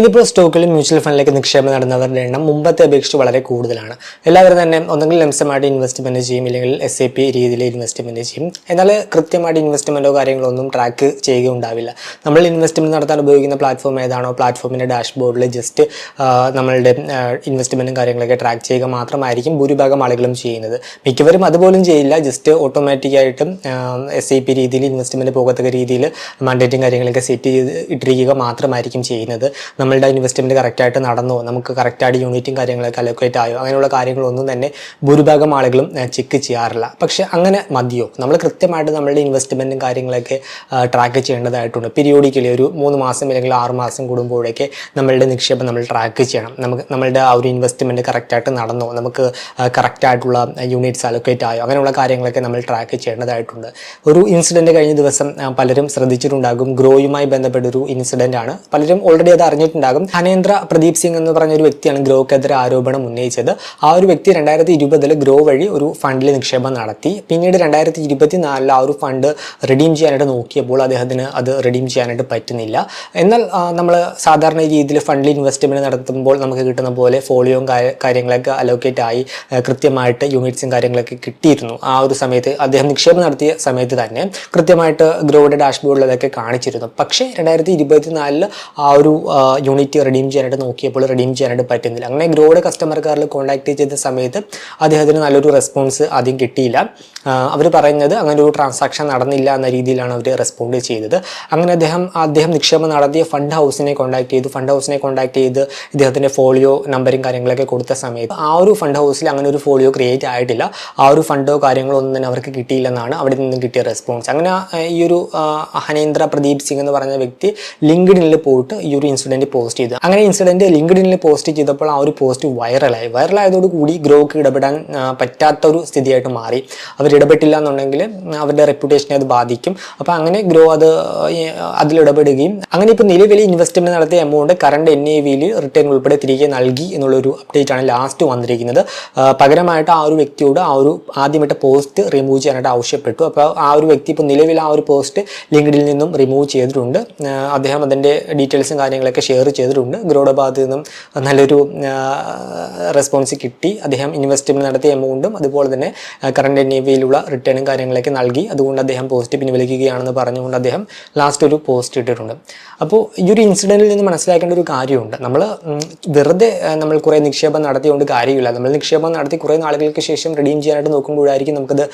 ഇന്നിപ്പോൾ സ്റ്റോക്കിൽ മ്യൂച്വൽ ഫണ്ടിലേക്ക് നിക്ഷേപം നടന്നവരുടെ എണ്ണം മുമ്പത്തെ അപേക്ഷിച്ച് വളരെ കൂടുതലാണ്. എല്ലാവരും തന്നെ ഒന്നെങ്കിൽ ലംസമായിട്ട് ഇൻവെസ്റ്റ്മെന്റ് ചെയ്യും ഇല്ലെങ്കിൽ എസ് എ പി രീതിയിൽ ഇൻവെസ്റ്റ്മെന്റ് ചെയ്യും. എന്നാൽ കൃത്യമായിട്ട് ഇൻവെസ്റ്റ്മെന്റോ കാര്യങ്ങളോ ഒന്നും ട്രാക്ക് ചെയ്യുകയുണ്ടാവില്ല. നമ്മൾ ഇൻവെസ്റ്റ്മെന്റ് നടത്താൻ ഉപയോഗിക്കുന്ന പ്ലാറ്റ്ഫോം ഏതാണോ പ്ലാറ്റ്ഫോമിന്റെ ഡാഷ്ബോർഡിൽ ജസ്റ്റ് നമ്മളുടെ ഇൻവെസ്റ്റ്മെന്റും കാര്യങ്ങളൊക്കെ ട്രാക്ക് ചെയ്യുക മാത്രമായിരിക്കും ഭൂരിഭാഗം ആളുകളും ചെയ്യുന്നത്. മിക്കവരും അതുപോലും ചെയ്യില്ല. ജസ്റ്റ് ഓട്ടോമാറ്റിക്കായിട്ടും എസ് ഐ പി രീതിയിൽ ഇൻവെസ്റ്റ്മെന്റ് പോകത്തക്ക രീതിയിൽ മണ്ടേറ്റും കാര്യങ്ങളൊക്കെ സെറ്റ് ചെയ്ത് ഇട്ടിരിക്കുക മാത്രമായിരിക്കും ചെയ്യുന്നത്. നമ്മളുടെ ഇൻവെസ്റ്റ്മെന്റ് കറക്റ്റായിട്ട് നടന്നോ നമുക്ക് കറക്റ്റായിട്ട് യൂണിറ്റും കാര്യങ്ങളൊക്കെ അലോക്കേറ്റ് ആയോ അങ്ങനെയുള്ള കാര്യങ്ങളൊന്നും തന്നെ ഭൂരിഭാഗം ആളുകളും ചെക്ക് ചെയ്യാറില്ല. പക്ഷെ അങ്ങനെ മതിയോ? നമ്മൾ കൃത്യമായിട്ട് നമ്മളുടെ ഇൻവെസ്റ്റ്മെന്റും കാര്യങ്ങളൊക്കെ ട്രാക്ക് ചെയ്യേണ്ടതായിട്ടുണ്ട്. പീരിയോഡിക്കലി ഒരു മൂന്ന് മാസം അല്ലെങ്കിൽ ആറ് മാസം കൂടുമ്പോഴൊക്കെ നമ്മളുടെ നിക്ഷേപം നമ്മൾ ട്രാക്ക് ചെയ്യണം. നമുക്ക് നമ്മളുടെ ആ ഒരു ഇൻവെസ്റ്റ്മെന്റ് കറക്റ്റായിട്ട് നടന്നോ നമുക്ക് കറക്റ്റായിട്ടുള്ള യൂണിറ്റ്സ് അലോക്കേറ്റ് ആയോ അങ്ങനെയുള്ള കാര്യങ്ങളൊക്കെ നമ്മൾ ട്രാക്ക് ചെയ്യേണ്ടതായിട്ടുണ്ട്. ഒരു ഇൻസിഡന്റ് കഴിഞ്ഞ ദിവസം പലരും ശ്രദ്ധിച്ചിട്ടുണ്ടാകും. ഗ്രോയുമായി ബന്ധപ്പെട്ട ഒരു ഇൻസിഡന്റ് ആണ്. പലരും ഓൾറെഡി അത് അറിഞ്ഞിട്ടുണ്ടാകും ധനേന്ദ്ര പ്രദീപ് സിംഗ് എന്ന് പറഞ്ഞ ഒരു വ്യക്തിയാണ് ഗ്രോക്കെതിരെ ആരോപണം ഉന്നയിച്ചത്. ആ ഒരു വ്യക്തി രണ്ടായിരത്തി ഇരുപതിൽ ഗ്രോ വഴി ഒരു ഫണ്ടിൽ നിക്ഷേപം നടത്തി. പിന്നീട് രണ്ടായിരത്തി ഇരുപത്തിനാലിൽ ആ ഒരു ഫണ്ട് റിഡീം ചെയ്യാനായിട്ട് നോക്കിയപ്പോൾ അദ്ദേഹത്തിന് അത് റിഡീം ചെയ്യാനായിട്ട് പറ്റുന്നില്ല. എന്നാൽ നമ്മൾ സാധാരണ രീതിയിൽ ഫണ്ടിൽ ഇൻവെസ്റ്റ്മെന്റ് നടത്തുമ്പോൾ നമുക്ക് കിട്ടുന്ന പോലെ ഫോളിയോയും കാര്യങ്ങളൊക്കെ അലോക്കേറ്റ് ആയി കൃത്യമായിട്ട് യൂണിറ്റ്സും കാര്യങ്ങളൊക്കെ കിട്ടിയിരുന്നു. ആ ഒരു സമയത്ത് അദ്ദേഹം നിക്ഷേപം നടത്തിയ സമയത്ത് തന്നെ കൃത്യമായിട്ട് ഗ്രോയുടെ ഡാഷ്ബോർഡിൽ അതൊക്കെ കാണിച്ചിരുന്നു. പക്ഷേ രണ്ടായിരത്തി ഇരുപത്തിനാലിൽ ആ ഒരു യൂണിറ്റ് റിഡീം ചെയ്യാനായിട്ട് നോക്കിയപ്പോൾ റിഡീം ചെയ്യാനായിട്ട് പറ്റുന്നില്ല. അങ്ങനെ ഗ്രോയുടെ കസ്റ്റമർ കെയറിൽ കോൺടാക്ട് ചെയ്ത സമയത്ത് അദ്ദേഹത്തിന് നല്ലൊരു റെസ്പോൺസ് ആദ്യം കിട്ടിയില്ല. അവർ പറയുന്നത് അങ്ങനെ ഒരു ട്രാൻസാക്ഷൻ നടന്നില്ല എന്ന രീതിയിലാണ് അവർ റെസ്പോണ്ട് ചെയ്തത്. അങ്ങനെ അദ്ദേഹം അദ്ദേഹം നിക്ഷേപം നടത്തിയ ഫണ്ട് ഹൗസിനെ കോൺടാക്ട് ചെയ്തു. ഫണ്ട് ഹൗസിനെ കോൺടാക്ട് ചെയ്ത് ഇദ്ദേഹത്തിന്റെ ഫോളിയോ നമ്പറും കാര്യങ്ങളൊക്കെ കൊടുത്ത സമയത്ത് ആ ഒരു ഫണ്ട് ഹൗസിൽ അങ്ങനെ ഒരു ഫോളിയോ ക്രിയേറ്റ് ആയിട്ടില്ല. ആ ഒരു ഫണ്ടോ കാര്യങ്ങളോ ഒന്നും തന്നെ അവർക്ക് കിട്ടിയില്ലെന്നാണ് അവിടെ നിന്നും കിട്ടിയ റെസ്പോൺസ് അങ്ങനെ ഈ ഒരു ഹനേന്ദ്ര പ്രദീപ് സിംഗ് എന്ന് പറഞ്ഞ വ്യക്തി ലിങ്ക്ഡിനിൽ പോയിട്ട് ഈ ഒരു ഇൻസിഡന്റ് പോസ്റ്റ് ചെയ്തു. അങ്ങനെ ഇൻസിഡന്റ് ലിങ്ക്ഡിനിൽ പോസ്റ്റ് ചെയ്തപ്പോൾ ആ ഒരു പോസ്റ്റ് വൈറലായി വൈറലായതോടുകൂടി ഗ്രോക്ക് ഇടപെടാൻ പറ്റാത്ത ഒരു സ്ഥിതിയായിട്ട് മാറി. അവർ ഇടപെട്ടില്ല എന്നുണ്ടെങ്കിൽ അവരുടെ റെപ്യൂട്ടേഷനെ അത് ബാധിക്കും. അപ്പോൾ അങ്ങനെ ഗ്രോ അത് അതിൽ ഇടപെടുകയും അങ്ങനെ ഇപ്പോൾ നിലവിൽ ഇൻവെസ്റ്റ്മെന്റ് നടത്തിയ എമൗണ്ട് കറണ്ട് എൻ എ വിയിൽ റിട്ടേൺ ഉൾപ്പെടെ തിരികെ നൽകി എന്നുള്ളൊരു അപ്ഡേറ്റ് ആണ് ലാസ്റ്റ് വന്നിരിക്കുന്നത്. പകരമായിട്ട് ആ ഒരു വ്യക്തിയോട് ആ ഒരു ആദ്യമായിട്ട് പോസ്റ്റ് റിമൂവ് ചെയ്യാനായിട്ട് ആവശ്യപ്പെട്ടു. അപ്പോൾ ആ ഒരു വ്യക്തി ഇപ്പോൾ നിലവിൽ ആ ഒരു പോസ്റ്റ് ലിങ്ക്ഡിൽ നിന്നും റിമൂവ് ചെയ്തിട്ടുണ്ട്. അദ്ദേഹം അതിന്റെ ഡീറ്റെയിൽസും കാര്യങ്ങളൊക്കെ ഷെയർ ചെയ്തിട്ടുണ്ട്. ഗ്രോയുടെ ഭാഗത്ത് നിന്നും നല്ലൊരു റെസ്പോൺസ് കിട്ടി. അദ്ദേഹം ഇൻവെസ്റ്റ്മെന്റ് നടത്തിയ എമൗണ്ടും അതുപോലെ തന്നെ കറണ്ട് എൻ വിയിലുള്ള റിട്ടേണും കാര്യങ്ങളൊക്കെ നൽകി. അതുകൊണ്ട് അദ്ദേഹം പോസ്റ്റ് പിൻവലിക്കുകയാണെന്ന് പറഞ്ഞുകൊണ്ട് അദ്ദേഹം ലാസ്റ്റ് ഒരു പോസ്റ്റ് ഇട്ടിട്ടുണ്ട്. അപ്പോൾ ഈ ഒരു ഇൻസിഡന്റിൽ നിന്ന് മനസ്സിലാക്കേണ്ട ഒരു കാര്യമുണ്ട്. നമ്മൾ വെറുതെ നമ്മൾ കുറേ നിക്ഷേപം നടത്തിയതുകൊണ്ട് കാര്യമില്ല. നമ്മൾ നിക്ഷേപം നടത്തി കുറേ നാളുകൾക്ക് ശേഷം റിഡീം ചെയ്യാനായിട്ട് നോക്കുമ്പോഴായിരിക്കും നമുക്കത്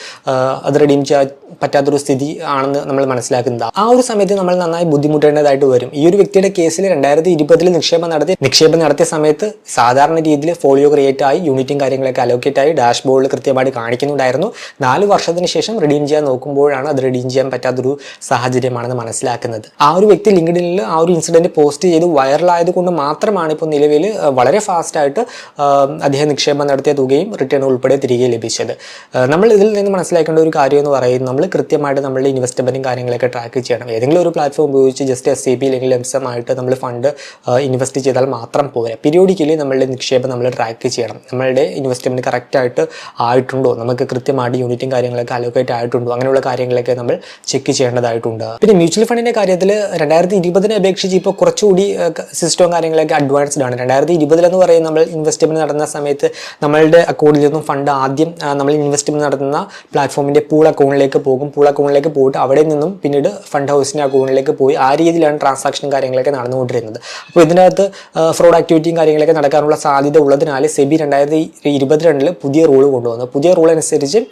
അത് റിഡീം ചെയ്യാൻ പറ്റാത്തൊരു സ്ഥിതി ആണെന്ന് നമ്മൾ മനസ്സിലാക്കുന്നത്. ആ ഒരു സമയത്ത് നമ്മൾ നന്നായി ബുദ്ധിമുട്ടേണ്ടതായിട്ട് വരും. ഈ ഒരു വ്യക്തിയുടെ കേസിൽ രണ്ടായിരത്തി ഇരുപതിൽ നിക്ഷേപം നടത്തി നിക്ഷേപം നടത്തിയ സമയത്ത് സാധാരണ രീതിയിൽ ഫോളിയോ ക്രിയേറ്റ് ആയി യൂണിറ്റും കാര്യങ്ങളൊക്കെ അലോക്കേറ്റ് ആയി ഡാഷ് ബോർഡിൽ കൃത്യമായിട്ട് കാണിക്കുന്നുണ്ടായിരുന്നു. നാല് വർഷത്തിന് ശേഷം റിഡീം ചെയ്യാൻ നോക്കുമ്പോഴാണ് അത് റിഡീം ചെയ്യാൻ പറ്റാത്തൊരു സാഹചര്യമാണെന്ന് മനസ്സിലാക്കുന്നത്. ആ ഒരു വ്യക്തി ലിങ്ക്ഡിനിൽ ആ ഒരു ഇൻസിഡന്റ് പോസ്റ്റ് ചെയ്ത് വൈറലായത് കൊണ്ട് മാത്രമാണ് ഇപ്പോൾ നിലവിൽ വളരെ ഫാസ്റ്റായിട്ട് അദ്ദേഹം നിക്ഷേപം നടത്തിയ തുകയും റിട്ടേൺ ഉൾപ്പെടെ തിരികെ ലഭിച്ചത്. നമ്മൾ ഇതിൽ നിന്ന് മനസ്സിലാക്കേണ്ട ഒരു കാര്യം എന്ന് പറയുന്നത് നമ്മൾ കൃത്യമായിട്ട് നമ്മളുടെ ഇൻവെസ്റ്റ്മെന്റും കാര്യങ്ങളൊക്കെ ട്രാക്ക് ചെയ്യണം. ഏതെങ്കിലും ഒരു പ്ലാറ്റ്ഫോം ഉപയോഗിച്ച് ജസ്റ്റ് എസ് സി പി അല്ലെങ്കിൽ ലംസമായിട്ട് നമ്മൾ ഫണ്ട് ഇൻവെസ്റ്റ് ചെയ്താൽ മാത്രം പോരാ. പീരിയോഡിക്കലി നമ്മളുടെ നിക്ഷേപം നമ്മൾ ട്രാക്ക് ചെയ്യണം. നമ്മളുടെ ഇൻവെസ്റ്റ്മെന്റ് കറക്റ്റായിട്ട് ആയിട്ടുണ്ടോ? നമുക്ക് കൃത്യമായിട്ട് യൂണിറ്റും കാര്യങ്ങളൊക്കെ അലോക്കേറ്റ് ആയിട്ടുണ്ടോ? അങ്ങനെയുള്ള കാര്യങ്ങളൊക്കെ നമ്മൾ ചെക്ക് ചെയ്യേണ്ടതായിട്ടുണ്ട്. പിന്നെ മ്യൂച്വൽ ഫണ്ടിന്റെ കാര്യത്തിൽ രണ്ടായിരത്തി ഇരുപതിനെ അപേക്ഷിച്ച് ഇപ്പോൾ കുറച്ചുകൂടി സിസ്റ്റവും കാര്യങ്ങളൊക്കെ അഡ്വാൻസ്ഡ് ആണ്. രണ്ടായിരത്തി ഇരുപതിലെന്ന് പറയുന്നത് നമ്മൾ ഇൻവെസ്റ്റ്മെന്റ് നടന്ന സമയത്ത് നമ്മളുടെ അക്കൗണ്ടിൽ നിന്നും ഫണ്ട് ആദ്യം നമ്മൾ ഇൻവെസ്റ്റ്മെന്റ് നടത്തുന്ന പ്ലാറ്റ്ഫോമിന്റെ പൂൾ അക്കൗണ്ടിലേക്ക് പോകും. പൂൾ അക്കൗണ്ടിലേക്ക് പോയിട്ട് അവിടെ നിന്നും പിന്നീട് ഫണ്ട് ഹൗസിന്റെ അക്കൗണ്ടിലേക്ക് പോയി ആ രീതിയിലാണ് ട്രാൻസാക്ഷൻ കാര്യങ്ങളൊക്കെ നടന്നുകൊണ്ടിരുന്നത്. അപ്പോൾ ഇതിനകത്ത് ഫ്രോഡ് ആക്ടിവിറ്റിയും കാര്യങ്ങളൊക്കെ നടക്കാനുള്ള സാധ്യത ഉള്ളതിനാൽ സെബി രണ്ടായിരത്തി ഇരുപത്തിരണ്ടിൽ പുതിയ റൂൾ കൊണ്ടുവന്നു. പുതിയ റൂൾ അനുസരിച്ച്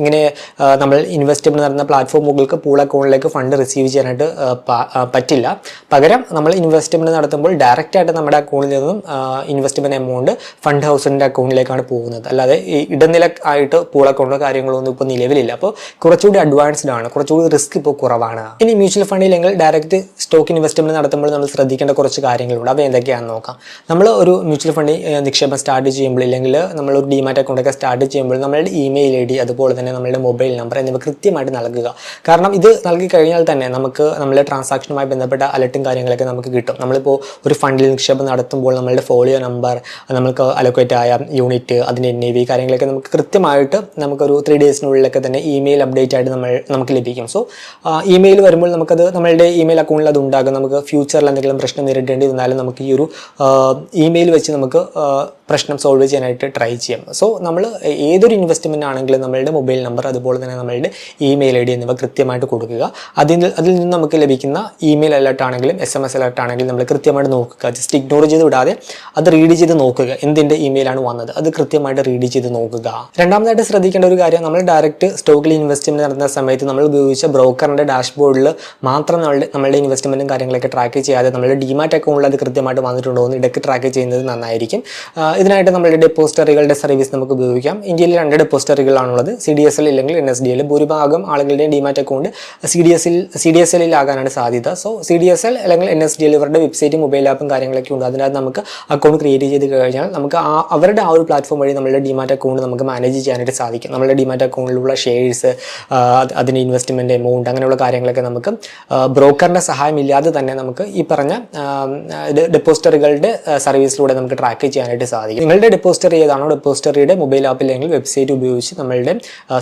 ഇങ്ങനെ നമ്മൾ ഇൻവെസ്റ്റ്മെന്റ് നടന്ന പ്ലാറ്റ്ഫോമുകൾക്ക് പൂൾ അക്കൗണ്ടിലേക്ക് ഫണ്ട് റിസീവ് ചെയ്യാനായിട്ട് പറ്റില്ല. പകരം നമ്മൾ ഇൻവെസ്റ്റ്മെന്റ് നടത്തുമ്പോൾ ഡയറക്റ്റ് ആയിട്ട് നമ്മുടെ അക്കൗണ്ടിൽ നിന്നും ഇൻവെസ്റ്റ്മെന്റ് എമൗണ്ട് ഫണ്ട് ഹൗസിന്റെ അക്കൗണ്ടിലേക്കാണ് പോകുന്നത്. അല്ലാതെ ഈ ഇടനില ആയിട്ട് പൂൾ അക്കൗണ്ടോ കാര്യങ്ങളോ ഒന്നും ഇപ്പോൾ നിലവിലില്ല. അപ്പോൾ കുറച്ചുകൂടി അഡ്വാൻസ്ഡ് ആണ്. കുറച്ചുകൂടി റിസ്ക് ഇപ്പോൾ കുറവാണ്. ഇനി മ്യൂച്വൽ ഫണ്ടിൽ അല്ലെങ്കിൽ ഡയറക്റ്റ് സ്റ്റോക്ക് ഇൻവെസ്റ്റ്മെന്റ് നടത്തുമ്പോൾ നമ്മൾ ശ്രദ്ധിക്കേണ്ട കുറച്ച് കാര്യങ്ങളുണ്ട്. അവ എന്തൊക്കെയാണെന്ന് നോക്കാം. നമ്മൾ ഒരു മ്യൂച്വൽ ഫണ്ട് നിക്ഷേപം സ്റ്റാർട്ട് ചെയ്യുമ്പോൾ ഇല്ലെങ്കിൽ നമ്മൾ ഒരു ഡിമാറ്റ് അക്കൗണ്ടൊക്കെ സ്റ്റാർട്ട് ചെയ്യുമ്പോൾ നമ്മളുടെ ഇമെയിൽ ഐ ഡി അതുപോലെ തന്നെ നമ്മളുടെ മൊബൈൽ നമ്പർ എന്നിവ കൃത്യമായിട്ട് നൽകുക. കാരണം ഇത് നൽകി കഴിഞ്ഞാൽ തന്നെ നമുക്ക് നമ്മളുടെ ട്രാൻസാക്ഷനുമായി ബന്ധപ്പെട്ട അലർട്ടും കാര്യങ്ങളൊക്കെ നമുക്ക് കിട്ടും. നമ്മളിപ്പോൾ ഒരു ഫണ്ടിൽ നിക്ഷേപം നടത്തുമ്പോൾ നമ്മളുടെ ഫോളിയോ നമ്പർ നമുക്ക് അലോക്കേറ്റ് ആയ യൂണിറ്റ് അതിന്റെ എൻ വി കാര്യങ്ങളൊക്കെ നമുക്ക് കൃത്യമായിട്ട് നമുക്കൊരു ത്രീ ഡേയ്സിനുള്ളിലൊക്കെ തന്നെ ഇമെയിൽ അപ്ഡേറ്റ് ആയിട്ട് നമ്മൾ നമുക്ക് ലഭിക്കും. സോ ഇമെയിൽ വരുമ്പോൾ നമുക്കത് നമ്മളുടെ ഇമെയിൽ അക്കൗണ്ടിൽ അത് ഉണ്ടാകും. നമുക്ക് ഫ്യൂച്ചറിൽ എന്തെങ്കിലും പ്രശ്നം നേരിടേണ്ടി വന്നാലും നമുക്ക് ഈ ഒരു ഇമെയിൽ വെച്ച് നമുക്ക് പ്രശ്നം സോൾവ് ചെയ്യാനായിട്ട് ട്രൈ ചെയ്യാം. സോ നമ്മൾ ഏതൊരു ഇൻവെസ്റ്റ്മെന്റ് ആണെങ്കിലും നമ്മളുടെ മൊബൈൽ നമ്പർ അതുപോലെ തന്നെ നമ്മളുടെ ഇമെയിൽ ഐ ഡി എന്നിവ കൃത്യമായിട്ട് കൊടുക്കുക. അതിൽ അതിൽ നിന്ന് നമുക്ക് ലഭിക്കുന്ന ഇമെയിൽ അലർട്ട് ആണെങ്കിലും എസ് എം എസ് അലർട്ട് ആണെങ്കിലും നമ്മൾ കൃത്യമായിട്ട് നോക്കുക. ജസ്റ്റ് ഇഗ്നോർ ചെയ്ത് വിടാതെ അത് റീഡ് ചെയ്ത് നോക്കുക. എന്തിന്റെ ഇമെയിലാണ് വന്നത്? അത് കൃത്യമായിട്ട് റീഡ് ചെയ്ത് നോക്കുക. രണ്ടാമതായിട്ട് ശ്രദ്ധിക്കേണ്ട ഒരു കാര്യം നമ്മൾ ഡയറക്റ്റ് സ്റ്റോക്കിൽ ഇൻവെസ്റ്റ്മെന്റ് നടത്തുന്ന സമയത്ത് നമ്മൾ ഉപയോഗിച്ച ബ്രോക്കറിന്റെ ഡാഷ്ബോർഡിൽ മാത്രം നമ്മളുടെ നമ്മളുടെ ഇൻവെസ്റ്റ്മെന്റും കാര്യങ്ങളൊക്കെ ട്രാക്ക് ചെയ്യാതെ നമ്മളുടെ ഡിമാറ്റ് അക്കൗണ്ടിൽ അത് കൃത്യമായിട്ട് വന്നിട്ടുണ്ടോ എന്ന് ഇടയ്ക്ക് ട്രാക്ക് ചെയ്യുന്നത് നന്നായിരിക്കും. ഇതിനായിട്ട് നമ്മുടെ ഡെപ്പോസിറ്ററികളുടെ സർവീസ് നമുക്ക് ഉപയോഗിക്കാം. ഇന്ത്യയിൽ രണ്ട് ഡെപ്പോസിറ്ററികളാണുള്ളത് സി ഡി എസ് എൽ ഇല്ലെങ്കിൽ എൻ എസ് ഡി എൽ ഭൂരിഭാഗം ആളുകളുടെയും demat account C D S L C D S എല്ലിലാകാനാണ് സാധ്യത. So C D S L അല്ലെങ്കിൽ എൻ എസ് ഡി എൽ ഇവരുടെ വെബ്സൈറ്റ് മൊബൈൽ ആപ്പും കാര്യങ്ങളൊക്കെ ഉണ്ട്. അതിനകത്ത് നമുക്ക് അക്കൗണ്ട് ക്രിയേറ്റ് ചെയ്ത് കഴിഞ്ഞാൽ നമുക്ക് ആ അവരുടെ ആ ഒരു പ്ലാറ്റ്ഫോം വഴി നമ്മുടെ ഡിമാറ്റ് അക്കൗണ്ട് നമുക്ക് മാനേജ് ചെയ്യാനായിട്ട് സാധിക്കും. നമ്മുടെ ഡിമാറ്റ് അക്കൗണ്ടിലുള്ള ഷെയർസ് അതിന്റെ ഇൻവെസ്റ്റ്മെന്റ് എമൗണ്ട് അങ്ങനെയുള്ള കാര്യങ്ങളൊക്കെ നമുക്ക് ബ്രോക്കറിന്റെ സഹായമില്ലാതെ തന്നെ നമുക്ക് ഈ പറഞ്ഞ ഡെപ്പോസിറ്ററുകളുടെ സർവീസിലൂടെ നമുക്ക് ട്രാക്ക് ചെയ്യാനായിട്ട് സാധിക്കും. നിങ്ങളുടെ ഡെപ്പോസിറ്ററി ഏതാണോ ഡെപ്പോസിറ്ററിയുടെ മൊബൈൽ ആപ്പ് അല്ലെങ്കിൽ വെബ്സൈറ്റ് ഉപയോഗിച്ച് നമ്മളുടെ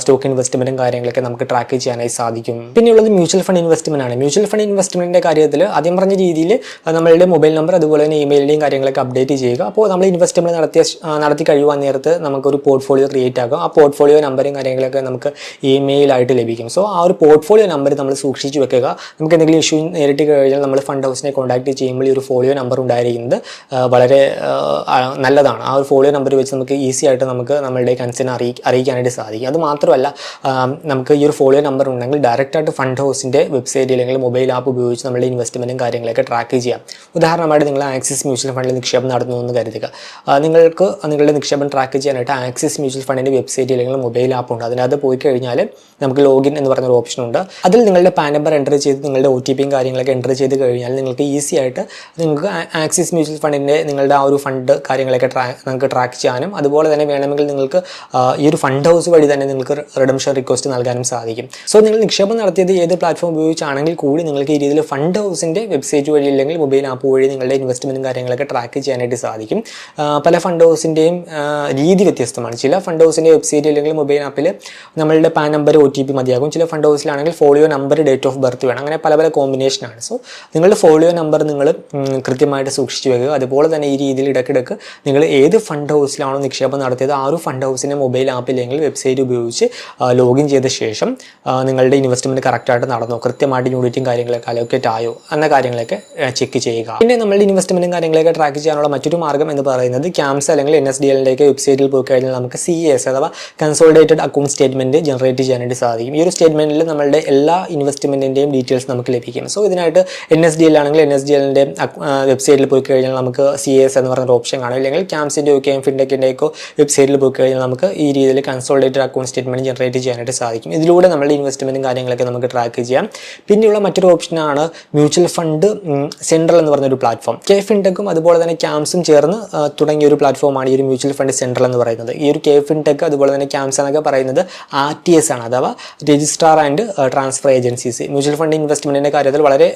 സ്റ്റോക്ക് ഇൻവെസ്റ്റ്മെന്റും കാര്യങ്ങളൊക്കെ നമുക്ക് ട്രാക്ക് ചെയ്യാനായി സാധിക്കും. പിന്നെയുള്ളത് മ്യൂച്വൽ ഫണ്ട് ഇൻവെസ്റ്റ്മെന്റ് ആണ്. മ്യൂച്വൽ ഫണ്ട് ഇൻവെസ്റ്റ്മെന്റിന്റെ കാര്യത്തിൽ ആദ്യം പറഞ്ഞ രീതിയിൽ നമ്മളുടെ മൊബൈൽ നമ്പർ അതുപോലെ തന്നെ ഇമെയിലിന്റെയും കാര്യങ്ങളൊക്കെ അപ്ഡേറ്റ് ചെയ്യുക. അപ്പോൾ നമ്മൾ ഇൻവെസ്റ്റ്മെന്റ് നടത്തിയ നടത്തി കഴിയുവാൻ നേരത്ത് നമുക്കൊരു പോർട്ട്ഫോളിയോ ക്രിയേറ്റ് ആകും ആ പോർട്ട്ഫോളിയോ നമ്പറും കാര്യങ്ങളൊക്കെ നമുക്ക് ഇമെയിൽ ആയിട്ട് ലഭിക്കും. സോ ആ ഒരു പോർട്ട്ഫോളിയോ നമ്പർ നമ്മൾ സൂക്ഷിച്ച് വെക്കുക. നമുക്ക് എന്തെങ്കിലും ഇഷ്യൂ നേരിട്ട് കഴിഞ്ഞാൽ നമ്മൾ ഫണ്ട് ഹൗസിനെ കോൺടാക്ട് ചെയ്യുമ്പോൾ ഈ ഒരു ഫോളിയോ നമ്പർ ഉണ്ടായിരിക്കുന്നത് വളരെ ആ, നല്ലതാണ് ആ ഒരു ഫോളിയോ നമ്പർ വെച്ച് നമുക്ക് ഈസി ആയിട്ട് നമുക്ക് നമ്മളുടെ കൺസേൺ അറിയി അറിയിക്കാനായിട്ട് സാധിക്കും. അത് മാത്രമല്ല നമുക്ക് ഈ ഒരു ഫോളിയോ നമ്പർ ഉണ്ടെങ്കിൽ ഡയറക്റ്റായിട്ട് ഫണ്ട് ഹൗസിന്റെ വെബ്സൈറ്റ് അല്ലെങ്കിൽ മൊബൈൽ ആപ്പ് ഉപയോഗിച്ച് നമ്മുടെ ഇൻവെസ്റ്റ്മെന്റും കാര്യങ്ങളൊക്കെ ട്രാക്ക് ചെയ്യാം. ഉദാഹരണമായിട്ട് നിങ്ങൾ ആക്സിസ് മ്യൂച്വൽ ഫണ്ടിൽ നിക്ഷേപം നടന്നു എന്ന് കരുതുക നിങ്ങൾക്ക് നിങ്ങളുടെ നിക്ഷേപം ട്രാക്ക് ചെയ്യാനായിട്ട് ആക്സിസ് മ്യൂച്വൽ ഫണ്ടിന്റെ വെബ്സൈറ്റ് അല്ലെങ്കിൽ മൊബൈൽ ആപ്പ് ഉണ്ട്. അതിനകത്ത് പോയി കഴിഞ്ഞാൽ നമുക്ക് ലോഗിൻ എന്ന് പറഞ്ഞൊരു ഓപ്ഷൻ ഉണ്ട്. അതിൽ നിങ്ങളുടെ പാൻ നമ്പർ എന്റർ ചെയ്ത് നിങ്ങളുടെ ഒ ടി പിയും കാര്യങ്ങളൊക്കെ എന്റർ ചെയ്ത് കഴിഞ്ഞാൽ നിങ്ങൾക്ക് ഈസി ആയിട്ട് നിങ്ങൾക്ക് ആക്സിസ് മ്യൂച്വൽ ഫണ്ടിന്റെ നിങ്ങളുടെ ആ ഒരു ഫണ്ട് കാര്യങ്ങളൊക്കെ നിങ്ങൾക്ക് ട്രാക്ക് ചെയ്യാനും അതുപോലെ തന്നെ വേണമെങ്കിൽ നിങ്ങൾക്ക് ഈ ഒരു ഫണ്ട് ഹൗസ് വഴി തന്നെ നിങ്ങൾക്ക് റിഡംഷൻ റിക്വസ്റ്റ് നൽകാനും സാധിക്കും. സോ നിങ്ങൾ നിക്ഷേപം നടത്തിയത് ഏത് പ്ലാറ്റ്ഫോം ഉപയോഗിച്ചാണെങ്കിൽ കൂടി നിങ്ങൾക്ക് ഈ രീതിയിൽ ഫണ്ട് ഹൗസിന്റെ വെബ്സൈറ്റ് വഴി അല്ലെങ്കിൽ മൊബൈൽ ആപ്പ് വഴി നിങ്ങളുടെ ഇൻവെസ്റ്റ്മെന്റും കാര്യങ്ങളൊക്കെ ട്രാക്ക് ചെയ്യാനായിട്ട് സാധിക്കും. പല ഫണ്ട് ഹൗസിന്റെയും രീതി വ്യത്യസ്തമാണ്. ചില ഫണ്ട് ഹൗസിന്റെ വെബ്സൈറ്റ് അല്ലെങ്കിൽ മൊബൈൽ ആപ്പിൽ നമ്മളുടെ PAN number O T P മതിയാകും. ചില fund ഹൗസിലാണെങ്കിൽ folio number date of birth വേണം. അങ്ങനെ പല പല കോമ്പിനേഷനാണ് സോ നിങ്ങളുടെ ഫോളിയോ നമ്പർ നിങ്ങൾ കൃത്യമായിട്ട് സൂക്ഷിച്ചു വെക്കുക. അതുപോലെ തന്നെ ഈ രീതിയിൽ ഇടയ്ക്കിടയ്ക്ക് നിങ്ങൾ ഏത് ഫണ്ട് ഹൗസിലാണോ നിക്ഷേപം നടത്തിയത് ആ ഒരു ഫണ്ട് ഹൗസിന്റെ മൊബൈൽ ആപ്പ് ഇല്ലെങ്കിൽ വെബ്സൈറ്റ് ഉപയോഗിച്ച് ലോഗിൻ ചെയ്ത ശേഷം നിങ്ങളുടെ ഇൻവെസ്റ്റ്മെന്റ് കറക്റ്റായിട്ട് നടന്നോ? കൃത്യമായിട്ട് യൂണിറ്റും കാര്യങ്ങളൊക്കെ അലോക്കേറ്റ് ആയോ? എന്ന കാര്യങ്ങളൊക്കെ ചെക്ക് ചെയ്യുക. പിന്നെ നമ്മളുടെ ഇൻവെസ്റ്റ്മെന്റും കാര്യങ്ങളൊക്കെ ട്രാക്ക് ചെയ്യാനുള്ള മറ്റൊരു മാർഗം എന്ന് പറയുന്നത് ക്യാംസ് അല്ലെങ്കിൽ എൻ എസ് ഡി എല്ലിന്റെയൊക്കെ വെബ്സൈറ്റിൽ പോയി കഴിഞ്ഞാൽ നമുക്ക് സി എസ് അഥവാ കൺസോൾഡേറ്റഡ് അക്കൗണ്ട് സ്റ്റേറ്റ്മെന്റ് ജനറേറ്റ് ചെയ്യാനായിട്ട് സാധിക്കും. ഈ ഒരു സ്റ്റേറ്റ്മെന്റിൽ നമ്മളുടെ എല്ലാ ഇൻവെസ്റ്റ്മെന്റിന്റെയും ഡീറ്റെയിൽസ് നമുക്ക് ലഭിക്കും. സോ ഇതിനായിട്ട് എൻ എസ് ഡി എൽ ആണെങ്കിൽ എൻ എസ് ഡി എല്ലിന്റെ വെബ്സൈറ്റിൽ പോയി കഴിഞ്ഞാൽ നമുക്ക് സി എസ് എന്ന് പറഞ്ഞൊരു ഓപ്ഷൻ കാണും. അല്ലെങ്കിൽ ക്യാംസിന്റെ ഒക്കെ ഫിൻടെക്കിന്റെയൊക്കെ വെബ്സൈറ്റിൽ പോയി കഴിഞ്ഞാൽ നമുക്ക് ഈ രീതിയിൽ കൺസോളിഡേറ്റഡ് അക്കൗണ്ട് സ്റ്റേറ്റ്മെന്റ് ജനറേറ്റ് ചെയ്യാനായിട്ട് സാധിക്കും. ഇതിലൂടെ നമ്മുടെ ഇൻവെസ്റ്റ്മെന്റും കാര്യങ്ങളൊക്കെ നമുക്ക് ട്രാക്ക് ചെയ്യാം. പിന്നെയുള്ള മറ്റൊരു ഓപ്ഷനാണ് മ്യൂച്വൽ ഫണ്ട് സെൻട്രൽ എന്ന് പറഞ്ഞൊരു പ്ലാറ്റ്ഫോം കെ ഫിൻടെക്കും അതുപോലെ തന്നെ ക്യാംസും ചേർന്ന് തുടങ്ങിയ ഒരു പ്ലാറ്റ്ഫോമാണ് ഈ ഒരു മ്യൂച്വൽ ഫണ്ട് സെൻട്രൽ എന്ന് പറയുന്നത്. ഈ ഒരു കെ ഫിൻടെക് അതുപോലെ തന്നെ ക്യാംസ് എന്നൊക്കെ പറയുന്നത് ആർ ടി എസ് ആണ് അഥവാ registrar and transfer agencies mutual fund ഇൻവെസ്റ്റ്മെന്റിന്റെ കാര്യത്തിൽ വളരെ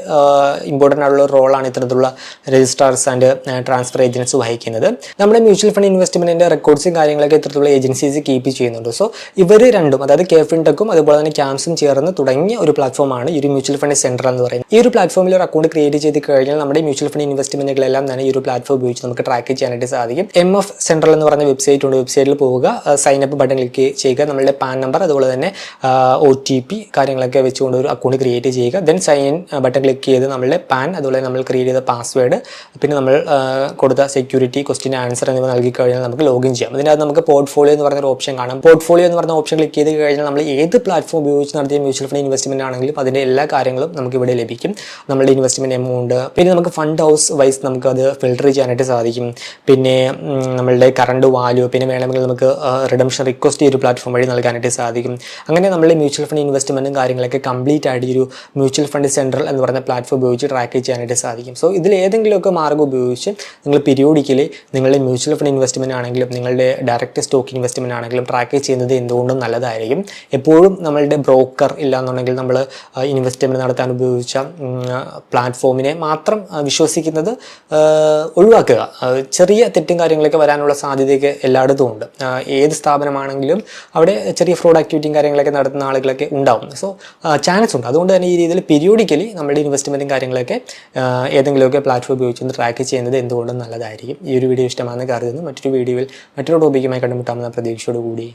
ഇമ്പോർട്ടന്റ് ആയിട്ടുള്ള റോളാണ് ഇത്തരത്തിലുള്ള രജിസ്ട്രാർസ് ആൻഡ് ട്രാൻസ്ഫർ ഏജൻസ് വഹിക്കുന്നത്. നമ്മുടെ മ്യൂച്വൽ ഫണ്ട് ഇൻവെസ്റ്റ്മെന്റിന്റെ റെക്കോർഡ്സും കാര്യങ്ങളൊക്കെ ഇത്തരത്തിലുള്ള ഏജൻസീസ് കീപ്പ് ചെയ്യുന്നുണ്ട്. സോ ഇവർ രണ്ടും അതായത് കെ ഫിൻടെക്കും അതുപോലെ തന്നെ ക്യാംസും ചേർന്ന് തുടങ്ങിയ ഒരു പ്ലാറ്റ്ഫോമാണ് ഈ ഒരു മ്യൂച്വൽ ഫണ്ട് സെൻട്രൽ എന്ന് പറയുന്നത്. ഈ ഒരു പ്ലാറ്റ്ഫോമിൽ ഒരു അക്കൗണ്ട് ക്രിയേറ്റ് ചെയ്ത് കഴിഞ്ഞാൽ നമ്മുടെ മ്യൂച്വൽ ഫണ്ട് ഇൻവെസ്റ്റ്മെന്റുകളെല്ലാം തന്നെ ഈ ഒരു പ്ലാറ്റ്ഫോം ഉപയോഗിച്ച് നമുക്ക് ട്രാക്ക് ചെയ്യാനായിട്ട് സാധിക്കും. എം എഫ് സെൻട്രൽ എന്ന് പറഞ്ഞ വെബ്സൈറ്റ് ഉണ്ട്. വെബ്സൈറ്റിൽ പോവുക സൈൻ അപ്പ് ബട്ടൺ ക്ലിക്ക് ചെയ്യുക നമ്മളുടെ പാൻ നമ്പർ അതുപോലെ തന്നെ ഒ ടി പി കാര്യങ്ങളൊക്കെ വെച്ചുകൊണ്ട് ഒരു അക്കൗണ്ട് ക്രിയേറ്റ് ചെയ്യുക. ദെൻ സൈൻ ബട്ടൺ ക്ലിക്ക് ചെയ്ത് നമ്മളുടെ പാൻ അതുപോലെ നമ്മൾ ക്രിയേറ്റ് ചെയ്ത പാസ്വേഡ് പിന്നെ നമ്മൾ കൊടുത്ത സെക്യൂരിറ്റി ക്വസ്റ്റിൻ ആൻസർ എന്നിവ നൽകി കഴിഞ്ഞാൽ നമുക്ക് ലോഗിൻ ചെയ്യാം. അതിനകത്ത് നമുക്ക് പോർട്ട്ഫോളിയോ എന്ന് പറഞ്ഞ ഒരു ഓപ്ഷൻ കാണാം. പോർട്ട്ഫോളിയോ എന്ന് പറഞ്ഞ ഓപ്ഷൻ ക്ലിക്ക് ചെയ്ത് കഴിഞ്ഞാൽ നമ്മൾ ഏത് പ്ലാറ്റ്ഫോം ഉപയോഗിച്ച് നടത്തിയ മ്യൂച്വൽ ഫണ്ട് ഇൻവെസ്റ്റ്മെന്റ് ആണെങ്കിലും അതിന്റെ എല്ലാ കാര്യങ്ങളും നമുക്ക് ഇവിടെ ലഭിക്കും. നമ്മളുടെ ഇൻവെസ്റ്റ്മെന്റ് എമൗണ്ട് പിന്നെ നമുക്ക് ഫണ്ട് ഹൗസ് വൈസ് നമുക്ക് അത് ഫിൽട്ടർ ചെയ്യാനായിട്ട് സാധിക്കും. പിന്നെ നമ്മളുടെ കറണ്ട് വാല്യൂ പിന്നെ വേണമെങ്കിൽ നമുക്ക് റിഡംഷൻ റിക്വസ്റ്റ് ഈ ഒരു പ്ലാറ്റ്ഫോം വഴി നൽകാനായിട്ട് സാധിക്കും. അങ്ങനെ നമ്മളുടെ മ്യൂച്വൽ ഫണ്ട് ഇൻവെസ്റ്റ്മെന്റും കാര്യങ്ങളൊക്കെ കംപ്ലീറ്റ് ആയിട്ട് ഒരു മ്യൂച്വൽ ഫണ്ട് സെൻട്രൽ എന്ന് പറഞ്ഞ പ്ലാറ്റ്ഫോം ഉപയോഗിച്ച് ട്രാക്ക് ചെയ്യാനായിട്ട് സാധിക്കും. സോ ഇതിൽ ഏതെങ്കിലുമൊക്കെ മാർഗം ഉപയോഗിച്ച് നിങ്ങൾ പിരിയോഡിക്കലി നിങ്ങളുടെ മ്യൂച്വൽ ഫണ്ട് ഇൻവെസ്റ്റ്മെന്റ് ആണെങ്കിലും നിങ്ങളുടെ ഡയറക്റ്റ് സ്റ്റോക്ക് ഇൻവെസ്റ്റ്മെന്റ് ആണെങ്കിലും ട്രാക്ക് ചെയ്യുന്നത് എന്തുകൊണ്ടും നല്ലതായിരിക്കും. എപ്പോഴും നമ്മളുടെ ബ്രോക്കർ ഇല്ലാന്നുണ്ടെങ്കിൽ നമ്മൾ ഇൻവെസ്റ്റ്മെന്റ് നടത്താൻ ഉപയോഗിച്ച പ്ലാറ്റ്ഫോമിനെ മാത്രം വിശ്വസിക്കുന്നത് ഒഴിവാക്കുക. ചെറിയ തെറ്റും കാര്യങ്ങളൊക്കെ വരാനുള്ള സാധ്യതയൊക്കെ എല്ലായിടത്തും ഉണ്ട്. ഏത് സ്ഥാപനമാണെങ്കിലും അവിടെ ചെറിയ ഫ്രോഡ് ആക്ടിവിറ്റിയും കാര്യങ്ങളൊക്കെ നടത്തുന്ന ആളുകളൊക്കെ ഉണ്ടാവും. സോ ചാൻസ് ഉണ്ട്. അതുകൊണ്ട് തന്നെ ഈ രീതിയിൽ പീരിയോഡിക്കലി നമ്മുടെ ഇൻവെസ്റ്റ്മെന്റും കാര്യങ്ങളൊക്കെ ഏതെങ്കിലുമൊക്കെ പ്ലാറ്റ്ഫോം ഉപയോഗിച്ച് ട്രാക്ക് ചെയ്യുന്നത് എന്തുകൊണ്ടും നല്ലതായിരിക്കും. ഈ ഒരു വീഡിയോ ഇഷ്ടമാണെന്ന് കരുതുന്നു. മറ്റൊരു വീഡിയോയിൽ മറ്റൊരു ടോപ്പിക്കുമായി കണ്ടുമുട്ടാമെന്ന പ്രതീക്ഷയോടുകൂടി.